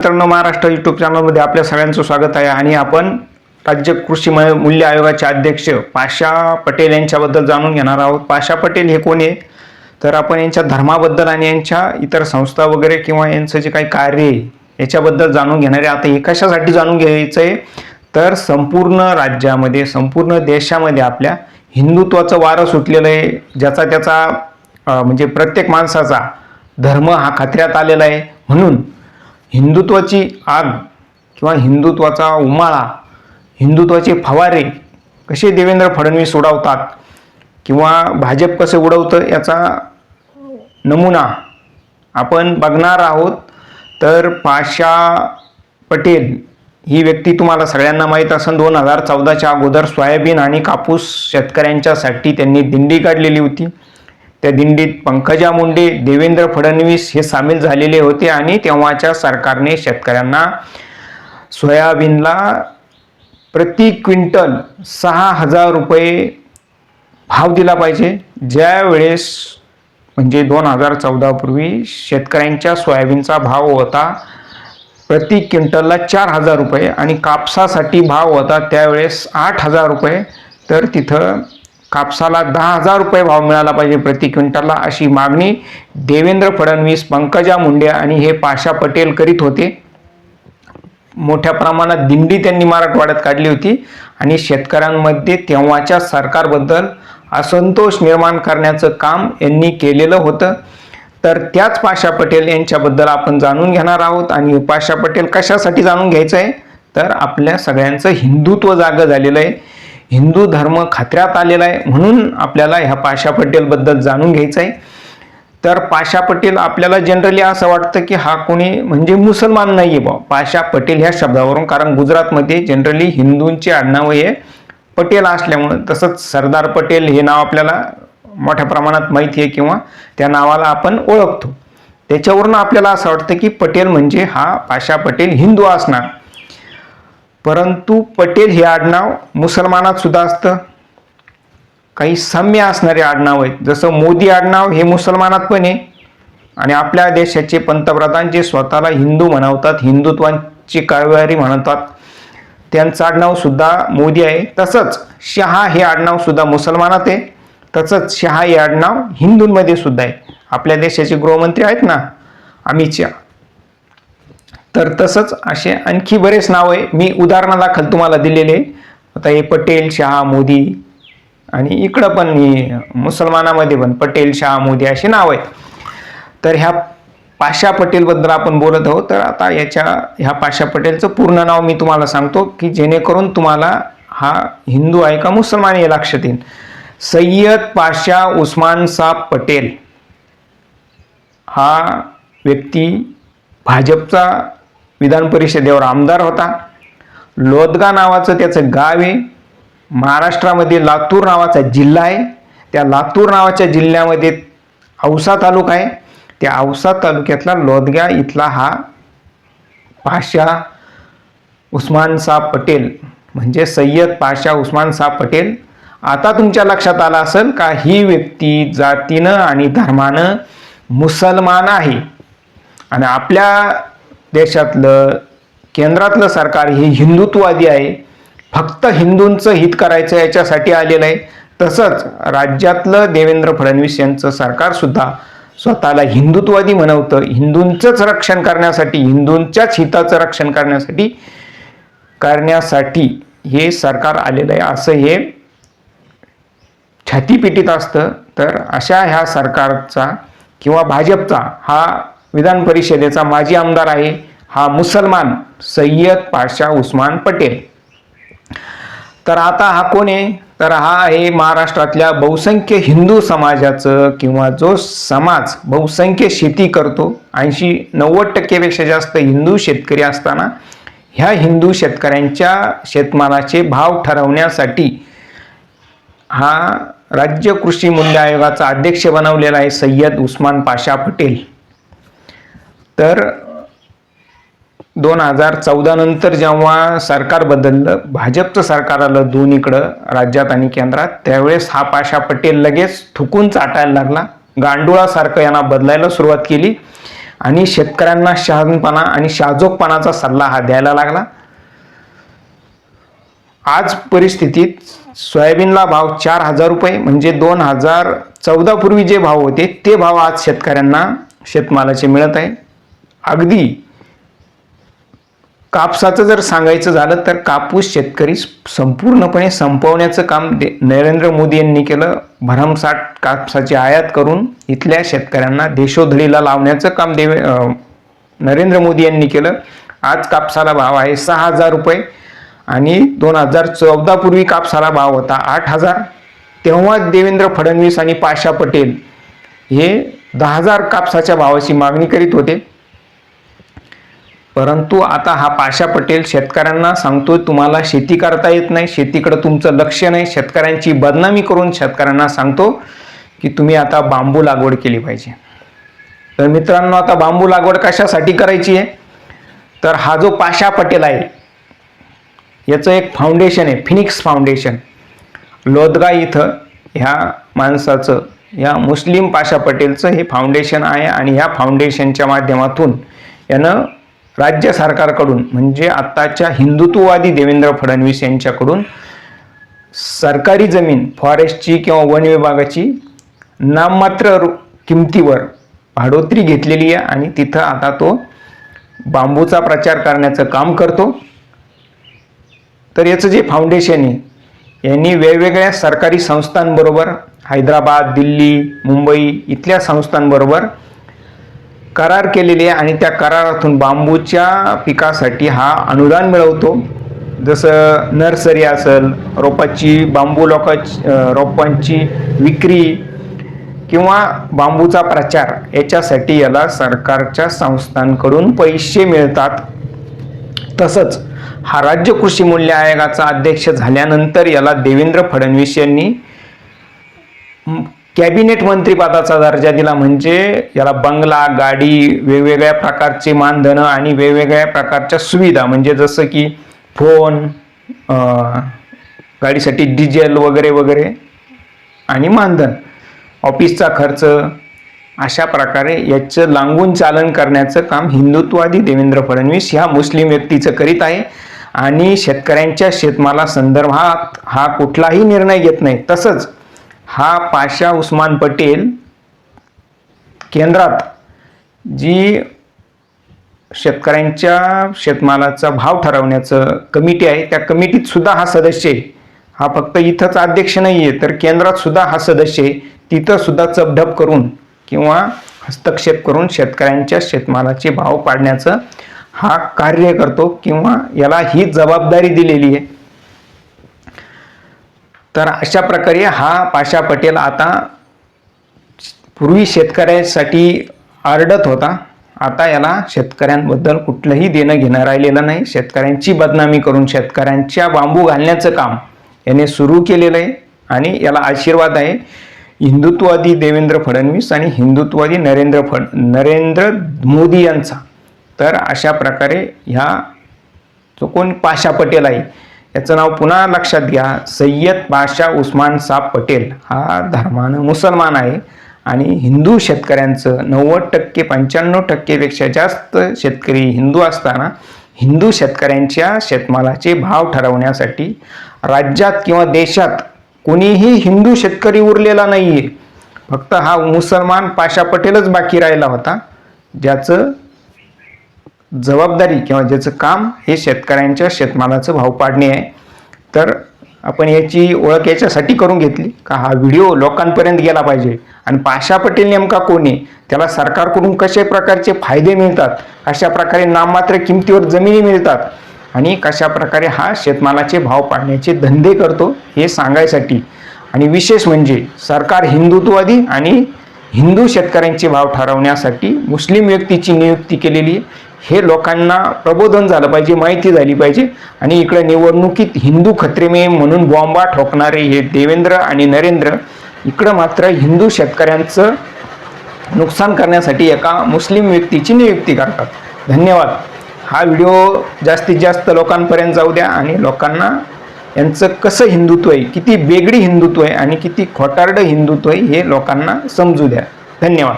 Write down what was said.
मित्रांनो महाराष्ट्र युट्यूब चॅनलमध्ये आपल्या सगळ्यांचं स्वागत आहे आणि आपण राज्य कृषी मूल्य आयोगाचे अध्यक्ष पाशा पटेल यांच्याबद्दल जाणून घेणार आहोत. पाशा पटेल हे कोण आहे? तर आपण यांच्या धर्माबद्दल आणि यांच्या इतर संस्था वगैरे किंवा यांचं जे काही कार्य आहे याच्याबद्दल जाणून घेणार. आहे आता हे कशासाठी जाणून घ्यायचं आहे तर संपूर्ण राज्यामध्ये संपूर्ण देशामध्ये आपल्या हिंदुत्वाचं वारं सुटलेलं आहे ज्याचा त्याचा म्हणजे प्रत्येक माणसाचा धर्म हा खात्र्यात आलेला आहे. म्हणून हिंदुत्वाची आग किंवा हिंदुत्वाचा उमाळा हिंदुत्वाचे फवारे कसे देवेंद्र फडणवीस उडवतात किंवा भाजप कसं उडवतं याचा नमुना आपण बघणार आहोत. तर पाशा पटेल ही व्यक्ती तुम्हाला सगळ्यांना माहीत असेल दोन हजार चौदाच्या अगोदर सोयाबीन आणि कापूस शेतकऱ्यांच्यासाठी त्यांनी दिंडी काढलेली होती. त्या दिंडीत पंकजा मुंडे देवेंद्र फडणवीस हे सामील झालेले होते आणि तेव्हाच्या सरकारने शेतकऱ्यांना सोयाबीनला प्रति क्विंटल सहा हजार रुपये भाव दिला पाहिजे. ज्या वेळेस म्हणजे दोन हजार चौदापूर्वी शेतकऱ्यांच्या सोयाबीनचा भाव होता प्रति क्विंटलला चार हजार रुपये आणि कापसासाठी भाव होता त्यावेळेस आठ हजार रुपये. तर तिथं कापसाला दहा हजार रुपये भाव मिळाला पाहिजे प्रति क्विंटलला अशी मागणी देवेंद्र फडणवीस पंकजा मुंडे आणि हे पाशा पटेल करीत होते. मोठ्या प्रमाणात दिंडी त्यांनी मराठवाड्यात काढली होती आणि शेतकऱ्यांमध्ये तेव्हाच्या सरकारबद्दल असंतोष निर्माण करण्याचं काम यांनी केलेलं होतं. तर त्याच पाशा पटेल यांच्याबद्दल आपण जाणून घेणार आहोत आणि पाशा पटेल कशासाठी जाणून घ्यायचं आहे? तर आपल्या सगळ्यांचं हिंदुत्व जागं झालेलं आहे. हिंदू धर्म खात्र्यात आलेला आहे म्हणून आपल्याला ह्या पाशा पटेलबद्दल जाणून घ्यायचं आहे तर पाशा पटेल आपल्याला जनरली असं वाटतं की हा कोणी म्हणजे मुसलमान नाही आहे बा पाशा पटेल ह्या शब्दावरून कारण गुजरातमध्ये जनरली हिंदूंची आडनावं हे पटेल असल्यामुळं तसंच सरदार पटेल हे नाव आपल्याला मोठ्या प्रमाणात माहिती आहे किंवा त्या नावाला आपण ओळखतो. त्याच्यावरून आपल्याला असं वाटतं की पटेल म्हणजे हा पाशा पटेल हिंदू असणार. परंतु पटेल हे आडनाव मुसलमानात सुद्धा असतं. काही साम्य असणारे आडनाव आहेत. जसं मोदी आडनाव हे मुसलमानात पण आहे. आणि आपल्या देशाचे पंतप्रधान जे स्वतःला हिंदू म्हणवतात हिंदुत्वांची कळवारी म्हणतात त्यांचं आडनाव सुद्धा मोदी आहे. तसंच शहा हे आडनाव सुद्धा मुसलमानात आहे. तसंच शहा हे आडनाव हिंदूंमध्ये सुद्धा आहे. आपल्या देशाचे गृहमंत्री आहेत ना? अमित शहा. तर तसंच असे आणखी बरेच नाव आहे. मी उदाहरणादाखल तुम्हाला दिलेले आहे. आता हे पटेल शहा मोदी आणि इकडं पण हे मुसलमानामध्ये पण पटेल शहा मोदी असे नाव आहेत. तर ह्या पाशा पटेलबद्दल आपण बोलत आहोत. तर आता याच्या ह्या पाशा पटेलचं पूर्ण नाव मी तुम्हाला सांगतो की जेणेकरून तुम्हाला हा हिंदू आहे का मुसलमान हे लक्षात येईल. सय्यद पाशा उस्मान साब पटेल हा व्यक्ती भाजपचा विधान परिषदेवर आमदार होता. लोदगा नावाचं त्याचं गाव आहे. महाराष्ट्रामध्ये लातूर नावाचा जिल्हा आहे. त्या लातूर नावाच्या जिल्ह्यामध्ये औसा तालुका आहे. त्या औसा तालुक्यातला लोदगा इथला हा पाशा उस्मानसाब पटेल म्हणजे सय्यद पाशा उस्मानसाब पटेल. आता तुमच्या लक्षात आलं असेल का ही व्यक्ती जातीनं आणि धर्मानं मुसलमान आहे. आणि आपल्या देशातलं केंद्रातलं सरकार हे हिंदुत्ववादी आहे. फक्त हिंदूंचं हित करायचं याच्यासाठी आलेलं आहे. तसंच राज्यातलं देवेंद्र फडणवीस यांचं सरकारसुद्धा स्वतःला हिंदुत्ववादी म्हणवतं हिंदूंचंच रक्षण करण्यासाठी हिंदूंच्याच हिताचं रक्षण करण्यासाठी करण्यासाठी हे सरकार आलेलं आहे. असं हे छातीपिटीत असतं. तर अशा ह्या सरकारचा किंवा भाजपचा हा विधान परिषदेचा माजी आमदार आहे हा मुसलमान सय्यद पाशा उस्मान पटेल. तर आता हा कोण आहे? तर हा आहे महाराष्ट्रातल्या बहुसंख्य हिंदू समाजाचं किंवा जो समाज बहुसंख्य शेती करतो ऐंशी नव्वद टक्केपेक्षा जास्त हिंदू शेतकरी असताना ह्या हिंदू शेतकऱ्यांच्या शेतमालाचे भाव ठरवण्यासाठी हा राज्य कृषी मूल्य आयोगाचा अध्यक्ष बनवलेला आहे सय्यद उस्मान पाशा पटेल. तर दोन हजार चौदा नंतर जेव्हा सरकार बदललं भाजपचं सरकार आलं दोन्हीकडं राज्यात आणि केंद्रात त्यावेळेस हा पाशा पटेल लगेच थुकून चाटायला लागला. गांडुळासारखं यांना बदलायला सुरुवात केली आणि शेतकऱ्यांना शहाणपणा आणि शाजोकपणाचा सल्ला हा द्यायला लागला. आज परिस्थितीत सोयाबीनला भाव चार हजार रुपये म्हणजे दोन हजार चौदा पूर्वी जे भाव होते ते भाव आज शेतकऱ्यांना शेतमालाचे मिळत आहे. अगदी कापसाचं जर सांगायचं झालं तर कापूस शेतकरी संपूर्णपणे संपवण्याचं काम दे नरेंद्र मोदी यांनी केलं. भरमसाठ कापसाची आयात करून इथल्या शेतकऱ्यांना देशोधडीला लावण्याचं काम देवे नरेंद्र मोदी यांनी केलं. आज कापसाला भाव आहे सहा हजार रुपये आणि दोन हजार चौदा पूर्वी कापसाला भाव होता आठ हजार. तेव्हा देवेंद्र फडणवीस आणि पाशा पटेल हे दहा हजार कापसाच्या भावाची मागणी करीत होते. परंतु आता हा पाशा पटेल शेतकऱ्यांना सांगतोय तुम्हाला शेती करता येत नाही शेतीकडे तुमचं लक्ष नाही शेतकऱ्यांची बदनामी करून शेतकऱ्यांना सांगतो की तुम्ही आता बांबू लागवड केली पाहिजे. तर मित्रांनो आता बांबू लागवड कशासाठी करायची आहे? तर हा जो पाशा पटेल आहे याचं एक फाउंडेशन आहे फिनिक्स फाउंडेशन लोदगा इथं ह्या माणसाचं या मुस्लिम पाशा पटेलचं हे फाउंडेशन आहे आणि ह्या फाउंडेशनच्या माध्यमातून यानं राज्य सरकारकडून म्हणजे आत्ताच्या हिंदुत्ववादी देवेंद्र फडणवीस यांच्याकडून सरकारी जमीन फॉरेस्टची किंवा वन विभागाची नाममात्र किमतीवर भाडोत्री घेतलेली आहे आणि तिथं आता तो बांबूचा प्रचार करण्याचं काम करतो. तर याचं जे फाउंडेशन आहे यांनी वेगवेगळ्या सरकारी संस्थांबरोबर हैदराबाद दिल्ली मुंबई इथल्या संस्थांबरोबर करार केलेले आहे आणि त्या करारातून बांबूच्या पिकासाठी हा अनुदान मिळवतो. जसं नर्सरी असेल रोपाची बांबू लोका रोपांची विक्री किंवा बांबूचा प्रचार याच्यासाठी याला सरकारच्या संस्थांकडून पैसे मिळतात. तसंच हा राज्य कृषी मूल्य आयोगाचा अध्यक्ष झाल्यानंतर याला देवेंद्र फडणवीस यांनी कॅबिनेट मंत्रीपदाचा दर्जा दिला म्हणजे याला बंगला गाडी वेगवेगळ्या प्रकारचे मानधनं आणि वेगवेगळ्या प्रकारच्या सुविधा. म्हणजे जसं की फोन गाडीसाठी डिझेल वगैरे वगैरे आणि मानधन ऑफिसचा खर्च अशा प्रकारे याचं लांबून चालन करण्याचं काम हिंदुत्ववादी देवेंद्र फडणवीस ह्या मुस्लिम व्यक्तीचं करीत आहे. आणि शेतकऱ्यांच्या शेतमाला संदर्भात हा कुठलाही निर्णय घेत नाही. तसंच हा पाशा उस्मान पटेल केंद्रात जी शेतकऱ्यांच्या शेतमालाचा भाव ठरवण्याचं कमिटी आहे त्या कमिटीत सुद्धा हा सदस्य आहे. हा फक्त इथंच अध्यक्ष नाही आहे तर केंद्रात सुद्धा हा सदस्य आहे. तिथं सुद्धा चपढप करून किंवा हस्तक्षेप करून शेतकऱ्यांच्या शेतमालाचे भाव पाडण्याचं हा कार्य करतो किंवा याला ही जबाबदारी दिलेली आहे. तर अशा प्रकारे हा पाशा पटेल आता पूर्वी शेतकऱ्यांसाठी आरडत होता. आता याला शेतकऱ्यांबद्दल कुठलंही देणं घेणं राहिलेलं नाही. शेतकऱ्यांची बदनामी करून शेतकऱ्यांच्या बांबू घालण्याचं काम याने सुरू केलेलं आहे आणि याला आशीर्वाद आहे. हिंदुत्ववादी देवेंद्र फडणवीस आणि हिंदुत्ववादी नरेंद्र फड नरेंद्र मोदी यांचा. तर अशा प्रकारे ह्या जो कोण पाशा पटेल आहे याचं नाव पुन्हा लक्षात घ्या. सय्यद पाशा उस्मान साब पटेल. हा धर्मानं मुसलमान आहे. आणि हिंदू शेतकऱ्यांचं नव्वद टक्के पंच्याण्णव टक्केपेक्षा जास्त शेतकरी हिंदू असताना हिंदू शेतकऱ्यांच्या शेतमालाचे भाव ठरवण्यासाठी राज्यात किंवा देशात कोणीही हिंदू शेतकरी उरलेला नाही आहे फक्त हा मुसलमान पाशा पटेलच बाकी राहिला होता ज्याचं जबाबदारी किंवा ज्याचं काम हे शेतकऱ्यांच्या शेतमालाचं भाव पाडणे आहे. तर आपण याची ओळख याच्यासाठी करून घेतली का हा व्हिडिओ लोकांपर्यंत गेला पाहिजे. आणि पाशा पटेल नेमका कोण आहे? त्याला सरकारकडून कशा प्रकारचे फायदे मिळतात? कशा प्रकारे नाममात्र किमतीवर जमिनी मिळतात? आणि कशा प्रकारे हा शेतमालाचे भाव पाडण्याचे धंदे करतो हे सांगायसाठी. आणि विशेष म्हणजे सरकार हिंदुत्ववादी आणि हिंदू शेतकऱ्यांचे भाव ठरवण्यासाठी मुस्लिम व्यक्तीची नियुक्ती केलेली आहे. हे लोकांना प्रबोधन झालं पाहिजे माहिती झाली पाहिजे. आणि इकडे निवडणुकीत हिंदू खत्रेमे म्हणून बॉम्बा ठोकणारे हे देवेंद्र आणि नरेंद्र इकडं मात्र हिंदू शेतकऱ्यांचं नुकसान करण्यासाठी एका मुस्लिम व्यक्तीची नियुक्ती करतात. धन्यवाद. हा व्हिडिओ जास्तीत जास्त लोकांपर्यंत जाऊ द्या आणि लोकांना यांचं कसं हिंदुत्व आहे किती वेगळी हिंदुत्व आहे आणि किती खोटारडं हिंदुत्व आहे हे लोकांना समजू द्या. धन्यवाद.